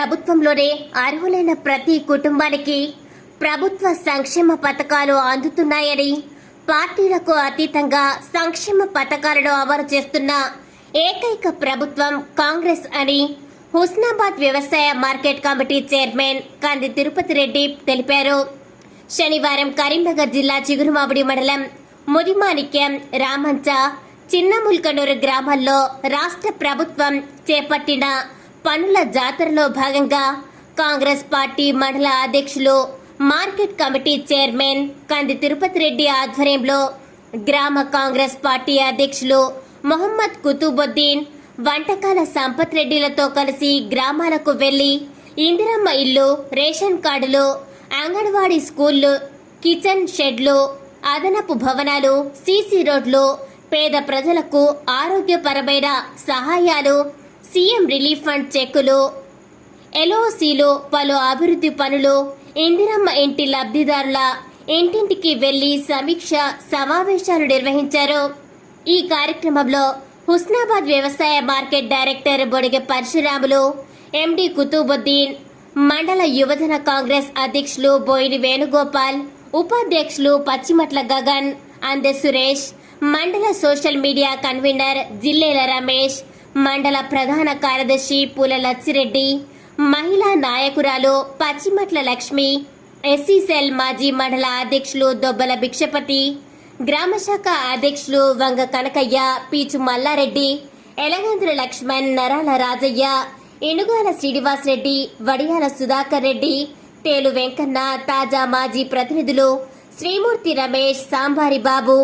ప్రభుత్వంలోనే అర్హులైన ప్రతి కుటుంబానికి ప్రభుత్వ సంక్షేమ పథకాలు అందుతున్నాయని పార్టీలకు అతీతంగా సంక్షేమ పథకాలను అమలు చేస్తున్న ఏకైక ప్రభుత్వం కాంగ్రెస్ అని హుస్నాబాద్ వ్యవసాయ మార్కెట్ కమిటీ చైర్మన్ కంది తిరుపతి రెడ్డి తెలిపారు. శనివారం కరీంనగర్ జిల్లా చిగురుమావిడి మండలం ముదిమాణిక్యం రామంచ చిన్నముల్కనూరు గ్రామాల్లో రాష్ట్ర ప్రభుత్వం చేపట్టిన పనుల జాతరలో భాగంగా కాంగ్రెస్ పార్టీ మండల అధ్యక్షులు మార్కెట్ కమిటీ చైర్మన్ కంది తిరుపతి రెడ్డి ఆధ్వర్యంలో గ్రామ కాంగ్రెస్ పార్టీ అధ్యక్షులు మొహమ్మద్ కుతుబుద్దీన్ వంటకాల సంపత్ రెడ్డిలతో కలిసి గ్రామాలకు వెళ్ళి ఇందిరమ్మ ఇల్లు రేషన్ కార్డులు అంగన్వాడీ స్కూళ్ళు కిచెన్ షెడ్లు అదనపు భవనాలు సీసీ రోడ్లు పేద ప్రజలకు ఆరోగ్యపరమైన సహాయాలు సీఎం రిలీఫ్ ఫండ్ చెక్కులు ఎల్ఓసీలు పలు అభివృద్ధి పనులు ఇందిరమ్మ ఇంటి లబ్ధిదారుల ఇంటింటికి వెళ్ళి సమీక్ష సమావేశాలు నిర్వహించారు. ఈ కార్యక్రమంలో హుస్నాబాద్ వ్యవసాయ market director Bodige Parasuramulu MD Kutubuddin మండల యువజన కాంగ్రెస్ అధ్యక్షులు బోయిని వేణుగోపాల్ ఉపాధ్యక్షులు పచ్చిమట్ల గగన్ అందె సురేష్ మండల social media convener Jillela Ramesh మండల ప్రధాన కార్యదర్శి పూల లచ్చిరెడ్డి మహిళా నాయకురాలు పచ్చిమట్ల లక్ష్మి ఎస్సీ సెల్ మాజీ మండల అధ్యక్షులు దొబ్బల భిక్షపతి గ్రామ శాఖ అధ్యక్షులు వంగ కనకయ్య పీచు మల్లారెడ్డి ఎలగంద్ర లక్ష్మణ్ నరాల రాజయ్య ఇనుగాల శ్రీనివాస్ రెడ్డి వడియాల సుధాకర్ రెడ్డి తేలు వెంకన్న తాజా మాజీ ప్రతినిధులు శ్రీమూర్తి రమేష్ సాంబారి బాబు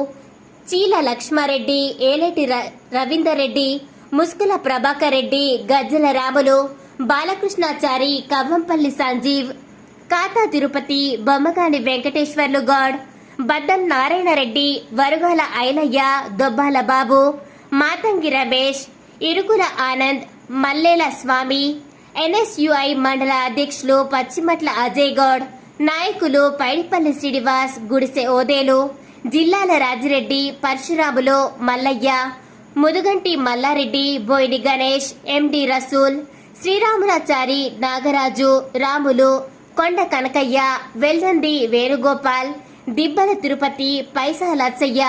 చీల లక్ష్మారెడ్డి ఏలేటి ర- రవీందర్ రెడ్డి ముస్కుల ప్రభాకర్ రెడ్డి గజ్జల రాములు బాలకృష్ణాచారి కవ్వంపల్లి సంజీవ్ కాతా తిరుపతి బొమ్మగాని వెంకటేశ్వర్లు గౌడ్ బద్దం నారాయణ రెడ్డి వరుగాల ఐలయ్య దొబ్బాల బాబు మాతంగి రమేష్ ఇరుకుల ఆనంద్ మల్లేల స్వామి ఎన్ఎస్యుఐ మండల అధ్యక్షులు పచ్చిమట్ల అజయ్ గౌడ్ నాయకులు పైడిపల్లి శ్రీనివాస్ గుడిసె ఓదేలు జిల్లాల రాజిరెడ్డి పరశురాములు మల్లయ్య ముదుగంటి మల్లారెడ్డి బోయిని గణేష్ ఎండి రసూల్ శ్రీరాములాచారి నాగరాజు రాములు కొండ కనకయ్య వెల్లంది వేణుగోపాల్ దిబ్బల తిరుపతి పైసా లచ్చయ్య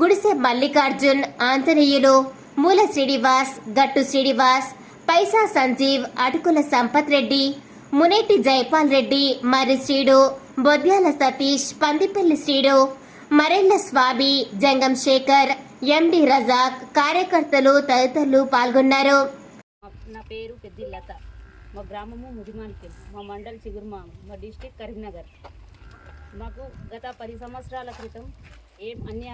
గుడిసె మల్లికార్జున్ ఆంజనేయులు మూల శ్రీనివాస్ గట్టు శ్రీనివాస్ పైసా సంజీవ్ అటుకుల సంపత్ రెడ్డి మునేటి జైపాల్ రెడ్డి మరి శ్రీడు బొద్యాల సతీష్ పందిపల్లి శ్రీడు మరెళ్ళ స్వామి జంగం శేఖర్ ఎండి రజాక్ కార్యకర్తలు తదితరులు పాల్గొన్నారు. నా పేరు పెద్ది లత. మా గ్రామము ముదిమానికెల్ మా మండల్ చిగురుమామ మా డిస్టిక్ కరీంనగర్. మాకు గత పది సంవత్సరాల క్రితం ఏం అన్య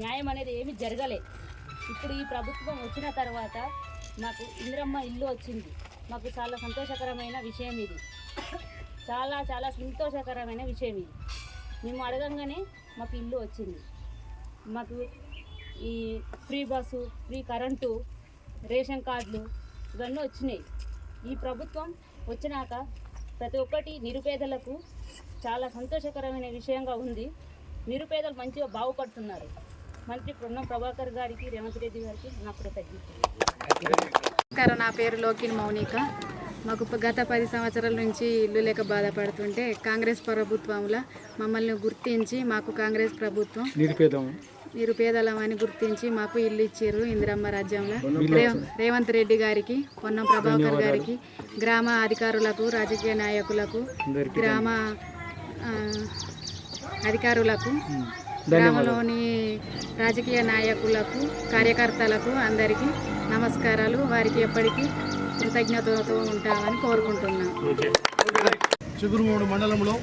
న్యాయం అనేది ఏమి జరగలే. ఇప్పుడు ఈ ప్రభుత్వం వచ్చిన తర్వాత మాకు ఇంద్రమ్మ ఇల్లు వచ్చింది. మాకు చాలా సంతోషకరమైన విషయం ఇది. చాలా చాలా సంతోషకరమైన విషయం ఇది. మేము అడగంగానే మాకు ఇల్లు వచ్చింది. మాకు ఈ free bus free current ration కార్డులు ఇవన్నీ వచ్చినాయి. ఈ ప్రభుత్వం వచ్చినాక ప్రతి ఒక్కటి నిరుపేదలకు చాలా సంతోషకరమైన విషయంగా ఉంది. నిరుపేదలు మంచిగా బాగుపడుతున్నారు. మంత్రి పొన్నం ప్రభాకర్ గారికి రేవంత్ రెడ్డి గారికి నా కృతజ్ఞతలు. నమస్కారం. నా పేరు లోకిన్ మౌనిక. మాకు గత పది సంవత్సరాల నుంచి ఇల్లు లేక బాధపడుతుంటే కాంగ్రెస్ ప్రభుత్వంలో మమ్మల్ని గుర్తించి మాకు కాంగ్రెస్ ప్రభుత్వం నిరుపేదం. నిరుపేదలమని గుర్తించి మాకు ఇల్లు ఇచ్చారు ఇందిరమ్మ రాజ్యంలో. రేవ్- రేవంత్ రెడ్డి గారికి పొన్నం ప్రభాకర్ గారికి గ్రామ అధికారులకు రాజకీయ నాయకులకు గ్రామ అధికారులకు గ్రామంలోని రాజకీయ నాయకులకు కార్యకర్తలకు అందరికీ నమస్కారాలు. వారికి ఎప్పటికీ కృతజ్ఞతతో ఉంటామని కోరుకుంటున్నాను చిగురుమూడు మండలంలో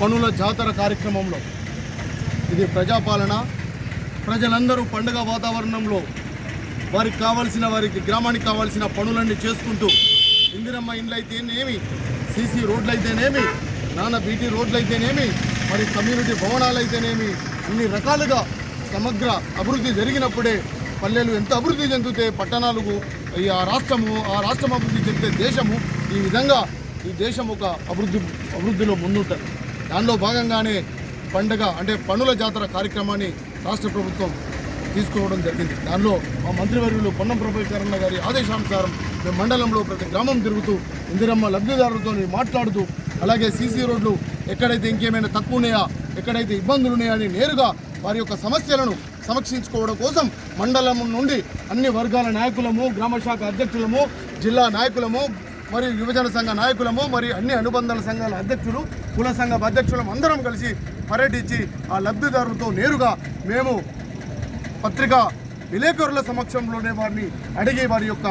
పనుల జాతర కార్యక్రమంలో ఇది ప్రజాపాలన. ప్రజలందరూ పండుగ వాతావరణంలో వారికి కావాల్సిన వారికి గ్రామానికి కావాల్సిన పనులన్నీ చేసుకుంటూ ఇందిరమ్మ ఇండ్లు అయితేనేమి సీసీ రోడ్లు అయితేనేమి నాన్న బీటీ రోడ్లు అయితేనేమి మరి కమ్యూనిటీ భవనాలు అయితేనేమి ఇన్ని రకాలుగా సమగ్ర అభివృద్ధి జరిగినప్పుడే పల్లెలు ఎంత అభివృద్ధి చెందితే పట్టణాలకు ఈ ఆ రాష్ట్రము ఆ రాష్ట్రం అభివృద్ధి చెందితే దేశము ఈ విధంగా ఈ దేశం ఒక అభివృద్ధి అభివృద్ధిలో ముందుంటుంది. దానిలో భాగంగానే పండగ అంటే పనుల జాతర కార్యక్రమాన్ని రాష్ట్ర ప్రభుత్వం తీసుకోవడం జరిగింది. దానిలో మా మంత్రివర్యులు పొన్నం ప్రభాకరణ గారి ఆదేశానుసారం మేము మండలంలో ప్రతి గ్రామం తిరుగుతూ ఇందిరమ్మ లబ్ధిదారులతో మాట్లాడుతూ అలాగే సీసీ రోడ్లు ఎక్కడైతే ఇంకేమైనా తక్కువ ఉన్నాయా ఎక్కడైతే ఇబ్బందులు ఉన్నాయా అని నేరుగా వారి యొక్క సమస్యలను సమీక్షించుకోవడం కోసం మండలం నుండి అన్ని వర్గాల నాయకులము గ్రామ శాఖ అధ్యక్షులము జిల్లా నాయకులము మరియు యువజన సంఘ నాయకులము మరియు అన్ని అనుబంధాల సంఘాల అధ్యక్షులు కుల సంఘ అధ్యక్షులం అందరం కలిసి పర్యటించి ఆ లబ్ధిదారులతో నేరుగా మేము పత్రిక విలేకరుల సమక్షంలోనే వారిని అడిగి వారి యొక్క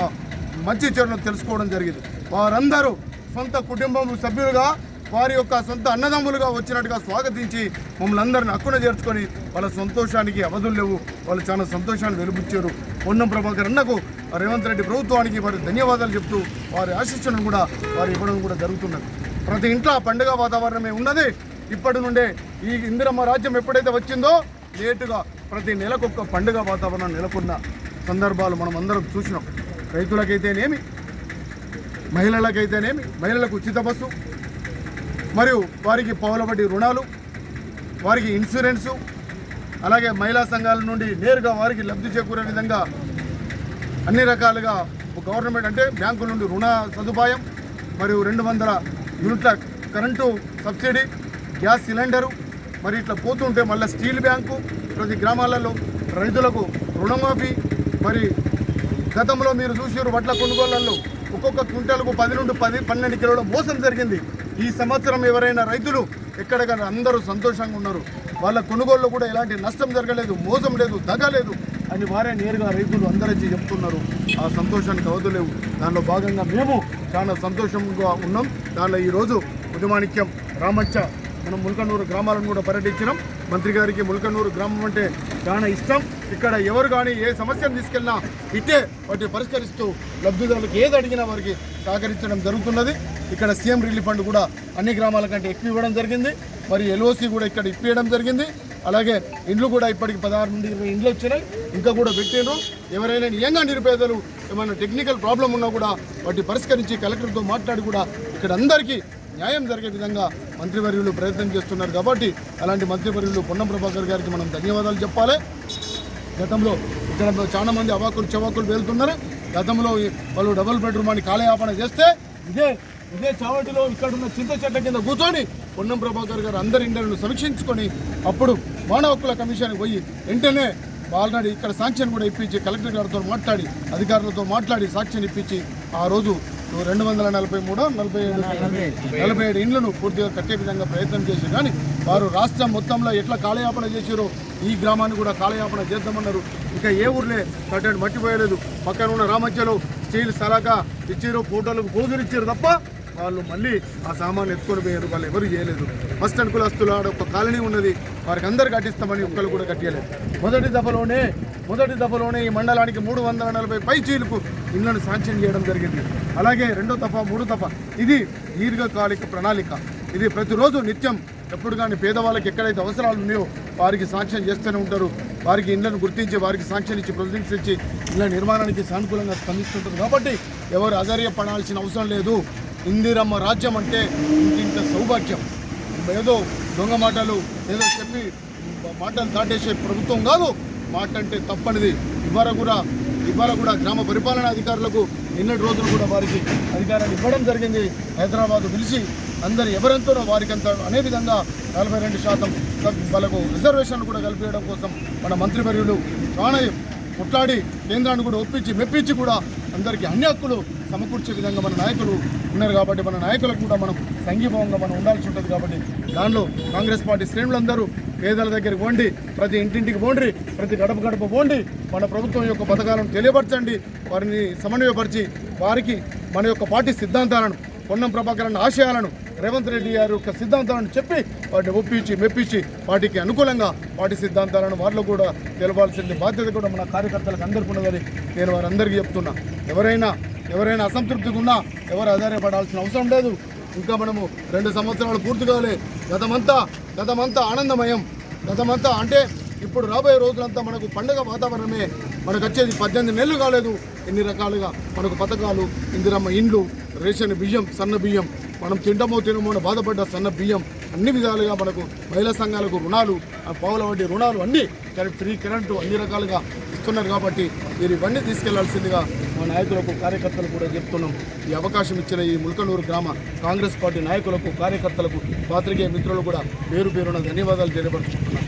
మంచి చర్యలు తెలుసుకోవడం జరిగింది. వారందరూ సొంత కుటుంబం సభ్యులుగా వారి యొక్క సొంత అన్నదమ్ములుగా వచ్చినట్టుగా స్వాగతించి మమ్మల్ని అందరిని హక్కున చేర్చుకొని వాళ్ళ సంతోషానికి అవధులు లేవు. వాళ్ళు చాలా సంతోషాన్ని వెలుపుచ్చారు. పొన్నం ప్రభాకర్ అన్నకు రేవంత్ రెడ్డి ప్రభుత్వానికి వారి ధన్యవాదాలు చెప్తూ వారి ఆశిస్సులను కూడా వారు ఇవ్వడం కూడా జరుగుతున్నది. ప్రతి ఇంట్లో పండుగ వాతావరణమే ఉన్నది. ఇప్పటి నుండే ఈ ఇందిరమ్మ రాజ్యం ఎప్పుడైతే వచ్చిందో లేటుగా ప్రతి నెలకొక్క పండుగ వాతావరణం నెలకొన్న సందర్భాలు మనం అందరం చూసినాం. రైతులకైతేనేమి మహిళలకైతేనేమి మహిళలకు ఉచిత బస్సు మరియు వారికి పౌలబడి రుణాలు వారికి ఇన్సూరెన్సు అలాగే మహిళా సంఘాల నుండి నేరుగా వారికి లబ్ధి చేకూరే విధంగా అన్ని రకాలుగా గవర్నమెంట్ అంటే బ్యాంకుల నుండి రుణ సదుపాయం మరియు రెండు వందల యూనిట్ల కరెంటు సబ్సిడీ గ్యాస్ సిలిండరు మరి ఇట్లా పోతుంటే మళ్ళీ స్టీల్ బ్యాంకు ప్రతి గ్రామాలలో రైతులకు రుణమాఫీ మరి గతంలో మీరు చూసారు వడ్ల కొనుగోళ్ళలో ఒక్కొక్క క్వింటాలకు పది నుండి పది పన్నెండు కిలోల మోసం జరిగింది. ఈ సంవత్సరం ఎవరైనా రైతులు ఎక్కడికైనా అందరూ సంతోషంగా ఉన్నారు. వాళ్ళ కొనుగోళ్ళు కూడా ఎలాంటి నష్టం జరగలేదు మోసం లేదు దగ లేదు అని వారే నేరుగా రైతులు అందరికీ చెప్తున్నారు. ఆ సంతోషానికి అవధులేవు దానిలో భాగంగా మేము చాలా సంతోషంగా ఉన్నాం. దానిలో ఈరోజు ఉదమాణిక్యం రామచ్చ మనం ముల్కనూరు గ్రామాలను కూడా పర్యటించినాం. మంత్రి గారికి ముల్కనూరు గ్రామం అంటే చాలా ఇష్టం. ఇక్కడ ఎవరు కానీ ఏ సమస్యను తీసుకెళ్ళినా ఇట్టే వాటిని పరిష్కరిస్తూ లబ్ధిదారులకు ఏది అడిగినా వారికి సహకరించడం జరుగుతున్నది. ఇక్కడ సీఎం రిలీఫ్ ఫండ్ కూడా అన్ని గ్రామాల కంటే ఎక్కువ ఇవ్వడం జరిగింది. మరి ఎల్ఓసి కూడా ఇక్కడ ఇప్పియడం జరిగింది. అలాగే ఇండ్లు కూడా ఇప్పటికి పదహారు నుండి ఇరవై ఇండ్లు వచ్చినాయి. ఇంకా కూడా పెట్టిండ్రు. ఎవరైనా నిజంగా నిరుపేదలు ఏమైనా టెక్నికల్ ప్రాబ్లం ఉన్నా కూడా వాటిని పరిష్కరించి కలెక్టర్తో మాట్లాడి కూడా ఇక్కడ అందరికీ న్యాయం జరిగే విధంగా మంత్రివర్యులు ప్రయత్నం చేస్తున్నారు కాబట్టి అలాంటి మంత్రివర్యులు పొన్నం ప్రభాకర్ గారికి మనం ధన్యవాదాలు చెప్పాలి. గతంలో ఇక్కడ చాలా మంది అవాకులు చవాకులు వెళ్తున్నారు గతంలో వాళ్ళు డబుల్ బెడ్రూమ్ అని కాలయాపన చేస్తే ఇదే ఇదే చావటిలో ఇక్కడ ఉన్న చింత చెట్ల కింద కూర్చొని పొన్నం ప్రభాకర్ గారు అందరి ఇండలను సమీక్షించుకొని అప్పుడు మానవ హక్కుల కమిషన్కి పోయి వెంటనే ఆల్రెడీ ఇక్కడ సాంక్షన్ కూడా ఇప్పించి కలెక్టర్ గారితో మాట్లాడి అధికారులతో మాట్లాడి సాక్ష్యం ఇప్పించి ఆ రోజు రెండు వందల నలభై మూడు? నలభై ఏడు నలభై ఏడు ఇండ్లను పూర్తిగా కట్టే విధంగా ప్రయత్నం చేసి కానీ వారు రాష్ట్రం మొత్తంలో ఎట్లా కాలయాపన చేశారో ఈ గ్రామాన్ని కూడా కాలయాపన చేద్దామన్నారు. ఇక ఏ ఊర్లే కట్టడి మట్టిపోయలేదు పక్కన ఉన్న రామధ్యలో స్టీల్ సలాక ఇచ్చారు ఫోటోలకు పోజులు ఇచ్చారు తప్ప వాళ్ళు మళ్ళీ ఆ సామాన్ ఎత్తుకొని పోయారు. వాళ్ళు ఎవరు చేయలేదు. ఫస్ట్ అనుకులస్తులు ఆడ ఒక కాలనీ ఉన్నది. వారికి అందరు కట్టిస్తామని ఒక్కరు కూడా కట్టియలేదు. మొదటి దఫలోనే మొదటి దఫలోనే ఈ మండలానికి మూడు వందల నలభై పై చీలకు ఇళ్ళను శాంక్షన్ చేయడం జరిగింది. అలాగే రెండో దఫా మూడో దఫా ఇది దీర్ఘకాలిక ప్రణాళిక. ఇది ప్రతిరోజు నిత్యం ఎప్పుడు కానీ పేదవాళ్ళకి ఎక్కడైతే అవసరాలు ఉన్నాయో వారికి శాంక్షన్ చేస్తూనే ఉంటారు. వారికి ఇళ్ళను గుర్తించి వారికి శాంక్షన్ ఇచ్చి ప్రొసీడింగ్స్ ఇచ్చి ఇళ్ళ నిర్మాణానికి సానుకూలంగా స్పందిస్తుంటారు. కాబట్టి ఎవరు అధైర్యపడాల్సిన అవసరం లేదు. ఇందిరమ్మ రాజ్యం అంటే ఇంత సౌభాగ్యం. ఏదో దొంగ మాటలు ఏదో చెప్పి మాటలు దాటేసే ప్రభుత్వం కాదు మాట అంటే తప్పనిది. ఇవాళ కూడా ఇవాళ కూడా గ్రామ పరిపాలనా అధికారులకు నిన్నటి రోజులు కూడా వారికి అధికారాన్ని ఇవ్వడం జరిగింది. హైదరాబాద్ పిలిచి అందరు ఎవరెంతనో వారికంత అనే విధంగా నలభై రెండు శాతం వాళ్ళకు రిజర్వేషన్లు కూడా కల్పించడం కోసం మన మంత్రివర్యులు చాలా కొట్లాడి కేంద్రాన్ని కూడా ఒప్పించి మెప్పించి కూడా అందరికీ అన్ని హక్కులు సమకూర్చే విధంగా మన నాయకులు ఉన్నారు కాబట్టి మన నాయకులకు కూడా మనం సంఘీభావంగా మనం ఉండాల్సి ఉంటుంది కాబట్టి దానిలో కాంగ్రెస్ పార్టీ శ్రేణులందరూ పేదల దగ్గరికి పోండి ప్రతి ఇంటింటికి పోండి ప్రతి గడప గడప పోండి మన ప్రభుత్వం యొక్క పథకాలను తెలియపరచండి వారిని సమన్వయపరిచి వారికి మన యొక్క పార్టీ సిద్ధాంతాలను పొన్నం ప్రభాకరన్ ఆశయాలను రేవంత్ రెడ్డి గారు యొక్క సిద్ధాంతాలను చెప్పి వాటిని ఒప్పించి మెప్పించి వాటికి అనుకూలంగా వాటి సిద్ధాంతాలను వారిలో కూడా తెలవాల్సింది బాధ్యత కూడా మన కార్యకర్తలకు అందరికీ ఉన్నదని నేను వారందరికీ చెప్తున్నా. ఎవరైనా ఎవరైనా అసంతృప్తిగా ఉన్నా ఎవరు ఆధారపడాల్సిన అవసరం లేదు. ఇంకా మనము రెండు సంవత్సరాలు పూర్తి కావాలి. గతమంతా గతమంతా ఆనందమయం. గతమంతా అంటే ఇప్పుడు రాబోయే రోజులంతా మనకు పండుగ వాతావరణమే మనకు వచ్చేది పద్దెనిమిది నెలలు కాలేదు. ఎన్ని రకాలుగా మనకు పథకాలు ఇందిరమ్మ ఇండ్లు రేషన్ బియ్యం సన్న బియ్యం మనం తింటమో తినమో అని బాధపడ్డ సన్న బియ్యం అన్ని విధాలుగా మనకు మహిళా సంఘాలకు రుణాలు పావుల వడ్డీ రుణాలు అన్నీ కరెంట్ ఫ్రీ కరెంటు అన్ని రకాలుగా ఇస్తున్నారు కాబట్టి మీరు ఇవన్నీ తీసుకెళ్ళాల్సిందిగా మా నాయకులకు కార్యకర్తలు కూడా చెప్తున్నాం. ఈ అవకాశం ఇచ్చిన ఈ ముల్కనూరు గ్రామ కాంగ్రెస్ పార్టీ నాయకులకు కార్యకర్తలకు పాత్రికేయ మిత్రులు కూడా పేరు పేరున ధన్యవాదాలు తెలియపరుచుకుంటున్నాం.